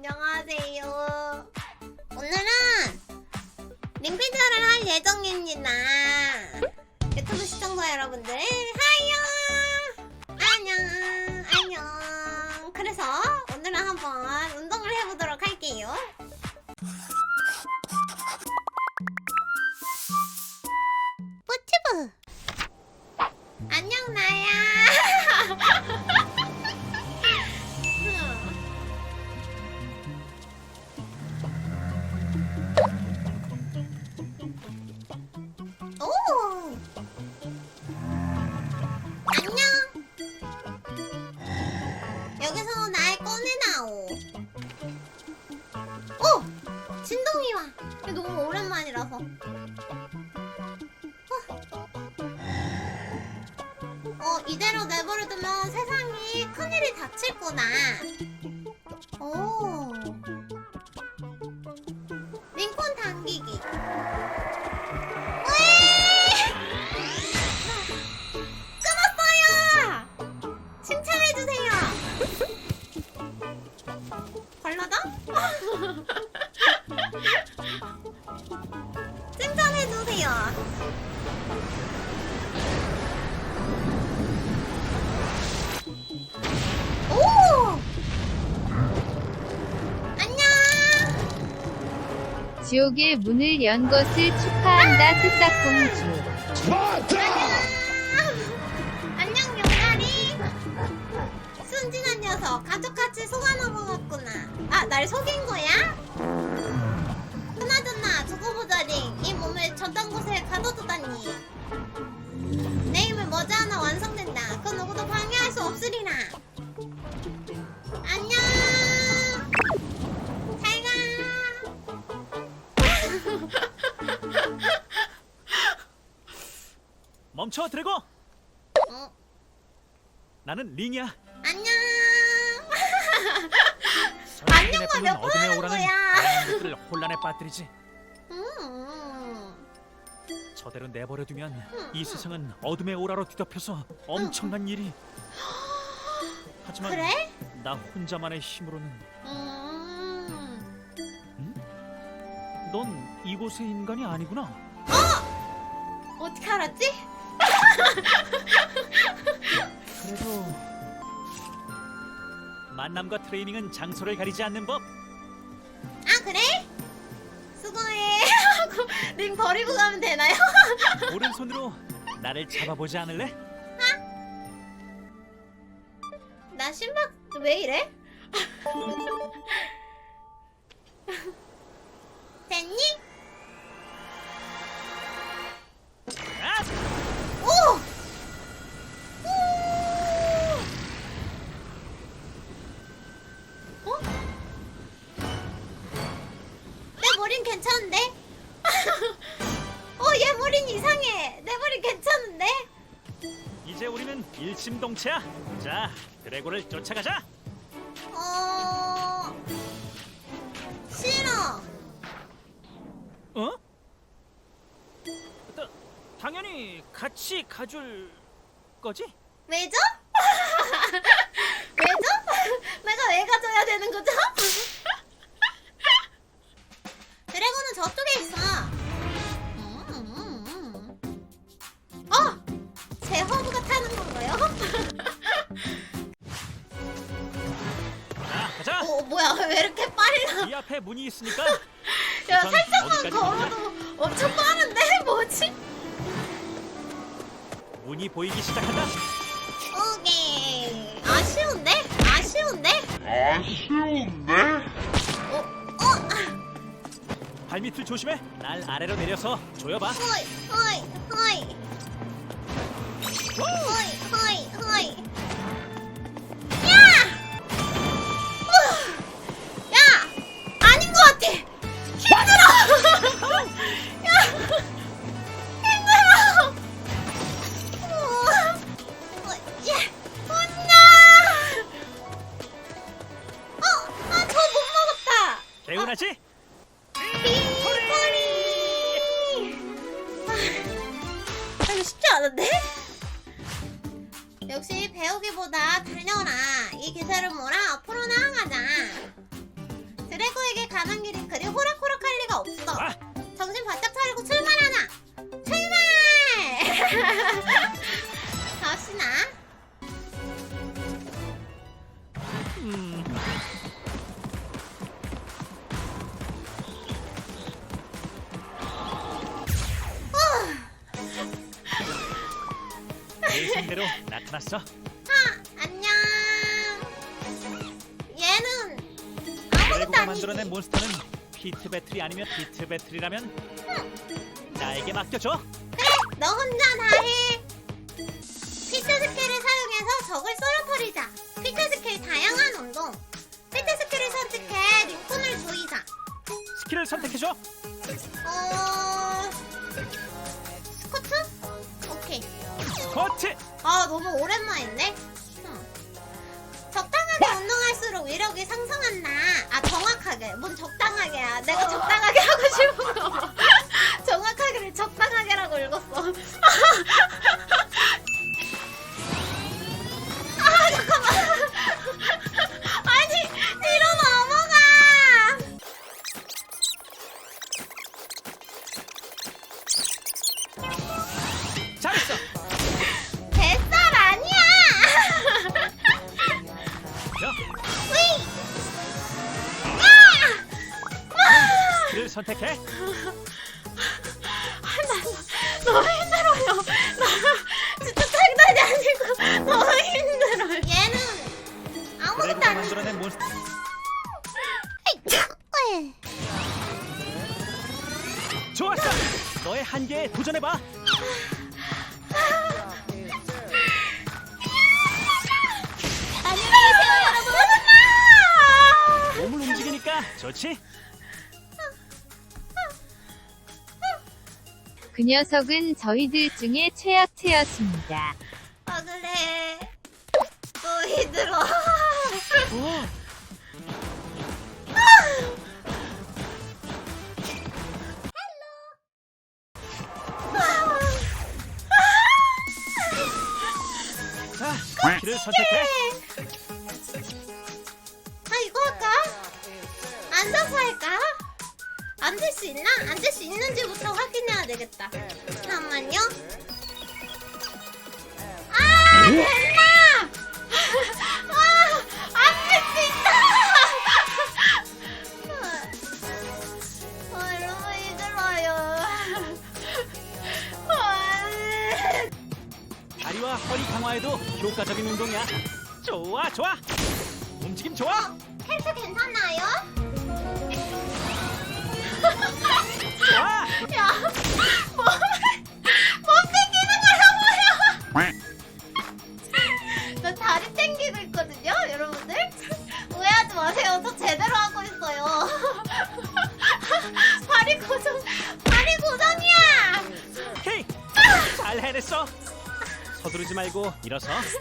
안녕하세요. 오늘은 링피드를 할 예정입니다. 유튜브 시청자 여러분들, 하이요! 안녕, 안녕. 그래서 오늘은 한번 운동을 해보도록 할게요. 큰일이 지옥의 문을 연 것을 축하한다 새싹공주 안녕 용가리. 순진한 녀석 가족같이 속아 넘어갔구나. 아 날 속인 거야? 그나저나 두고 보자링 이 몸을 저딴 곳에 가둬두다니. 내 힘을 머지않아 완성된다. 그 누구도 방해할 수 없으리라 멈춰 드래고! 어, 나는 링이야. 안녕! 전쟁에 안녕만 부는 몇번 어둠의 하는 거야? 것들을 혼란에 빠뜨리지. 음. 저대로 내버려두면 이 세상은 어둠의 오라로 뒤덮여서 엄청난 일이. 하지만 그래? 나 혼자만의 힘으로는 음. 넌 이곳의 인간이 아니구나. 어떻게 알았지? 그래도 만남과 트레이닝은 장소를 가리지 않는 법 아 그래? 수고해 하고 링 버리고 가면 되나요? 오른손으로 나를 잡아보지 않을래? 나 심박 왜 이래? 됐니? 오! 오! 어? 내 머린 괜찮은데? 어, 얘 머린 이상해. 내 머린 괜찮은데? 이제 우리는 일심동체야 자 드래고를 쫓아가자 같이 가줄 거지? 왜죠? 왜죠? 내가 왜 가져야 되는 거죠? 드래곤은 저쪽에 있어. 음, 음, 음. 어! 제 허브가 타는 건가요? 자 가자 어, 뭐야? 왜 이렇게 빨라? 이 앞에 문이 있으니까 야, 우선 살짝만 어디까지 걸어도 엄청 빠른데? 뭐지? 문이 보이기 시작한다 오케이. 아쉬운데? 아쉬운데? 아쉬운데? 어, 어! 발밑을 조심해 날 아래로 내려서 조여봐 호이 호이 호이 호이 호이 호이 레오나지? 아, 이거 쉽지 않은데? 역시 배우기보다 달려라. 이 기세를 몰아 앞으로 나아가자. 드래고에게 가는 길이 그리 호락호락할 리가 없어. 아! 정신 바짝 차리고 출발하나. 상대로 나타났어. 아 안녕 얘는 아무것도 레고가 아니지 만들어낸 몬스터는 피트 배틀이 아니면 피트 배틀이라면 나에게 맡겨줘. 너 혼자 다 해 그 녀석은 저희들 중에 최악체였습니다. 아 그래. 또 힘들어. 오, 자, 스킬을 선택해. 아 이거 할까? 앉아서 할까? 앉을 수 있나? 앉을 수 있는지부터 확인해야 되겠다. 잠깐만요. 아 됐나? 아 앉을 수 있다. 아 너무 힘들어요. 아, 다리와 허리 강화에도 효과적인 운동이야. 좋아, 좋아. 움직임 좋아. 헬스 괜찮나 말고 일어서.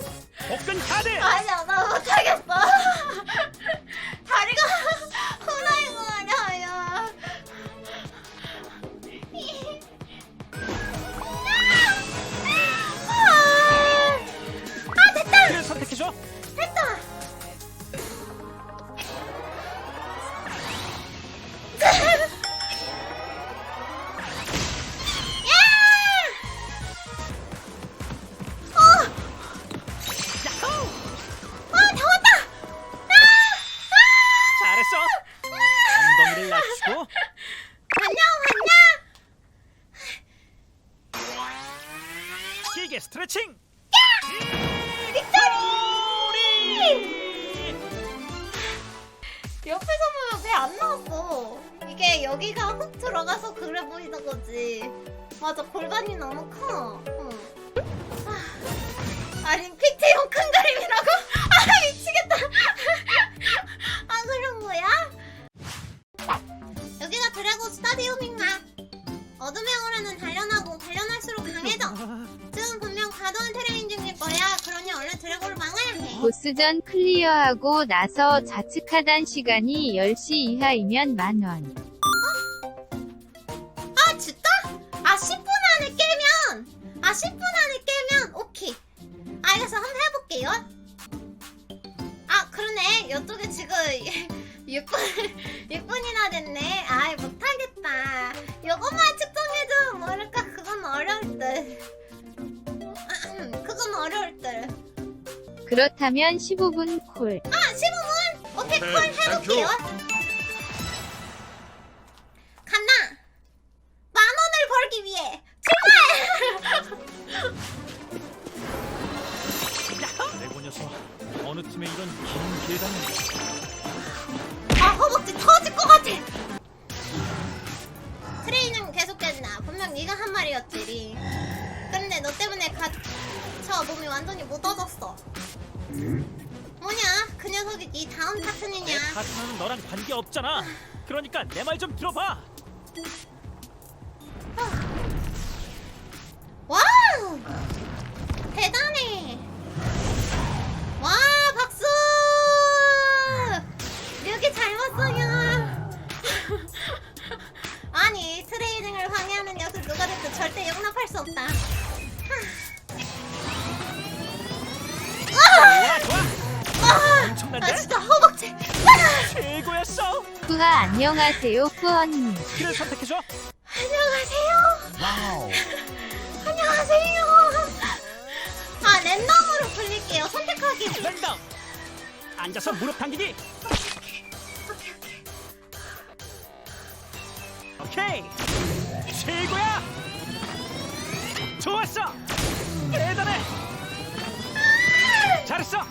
스트레칭. 옆에서 보면 배안 나왔어. 이게 여기가 훅 들어가서 그래 보이는 거지. 맞아, 골반이 너무 커. 응. 아, 아니, 픽트용 큰 그림이라고? 해. 보스전 클리어하고 나서 좌측 하단 시간이 10시 이하이면 만원. 아 진짜? 아 10분 안에 깨면 아 10분 안에 깨면 오케이. 알겠어 한번 해볼게요. 아 그러네 이쪽에 지금 6분 6분이나 됐네. 아이 못하겠다. 요것만 측정해도 모를까 그건 어려울 듯. 그렇다면 15분 콜. 아 15분 오케이 네, 콜 해볼게요. 간나! 만 원을 벌기 위해 출발. 내고 녀석, 어느 팀에 이런 긴 계단이? 아 허벅지 터질 것 같아. 트레이는 계속된다. 분명 네가 한 말이었지. 리. 근데 너 때문에 가... 저 몸이 완전히 묻어졌어. 뭐냐? 그 녀석이 네 다음 내 파트너냐? 파트너는 너랑 관계 없잖아. 그러니까 내 말 좀 들어봐. 안녕하세요 후원님. 키를 선택해줘. 안녕하세요! 와우. 안녕하세요! 아, 랜덤으로 불릴게요. 선택하기. 랜덤. 앉아서 무릎 당기기. 오케이, 오케이. 오케이. 최고야. 좋았어. 대단해. 잘했어.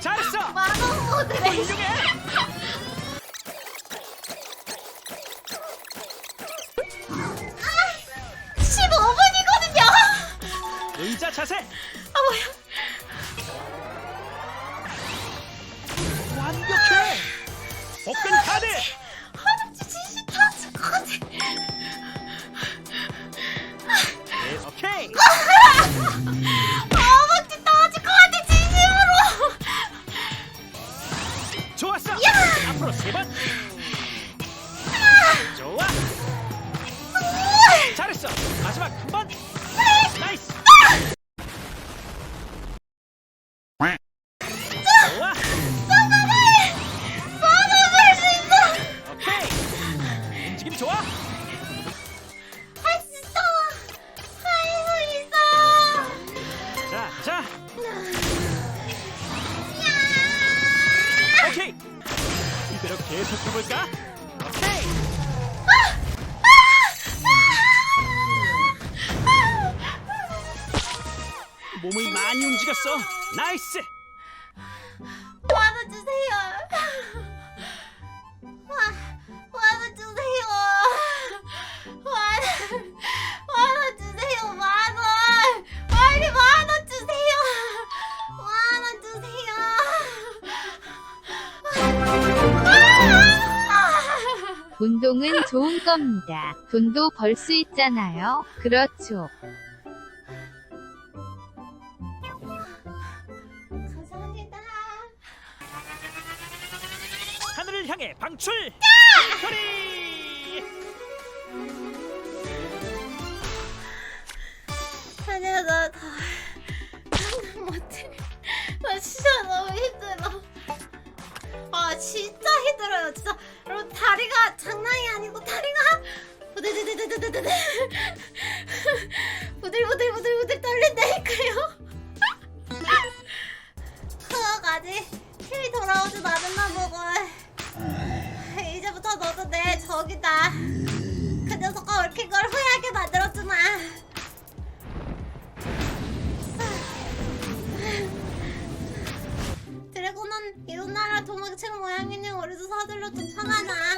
잘했어. 만원 모드래. 훌륭해. 15분이거든요. 의자 자세. 아 뭐야? 완벽해. 복근 카드. 허벅지 진심 터질 것 같아. 네, 오케이. 허벅지 터질 것 같아 진심으로. 좋았어. 야! 앞으로 세 번. 좋아. 잘했어. 마지막 한 번. 나이스. 계속 해볼까? 몸을 많이 움직였어. 나이스. 운동은 좋은 겁니다. 돈도 벌 수 있잖아요. 그렇죠. 감사합니다. 하늘을 향해 방출. 소리. 아니야 나더 못해. 나 진짜 너무 힘들어. 아 진짜 힘들어요 진짜. 부들부들부들부들 떨린다니까요. 그거까지 힘이 돌아오지 않았나 보고 이제부터 너도 내 적이다. 그 녀석과 얽힌 걸 후회하게 만들었구나. 드래곤은 이웃나라 도망칠 모양이니 우리도 서둘러 쫓아가자.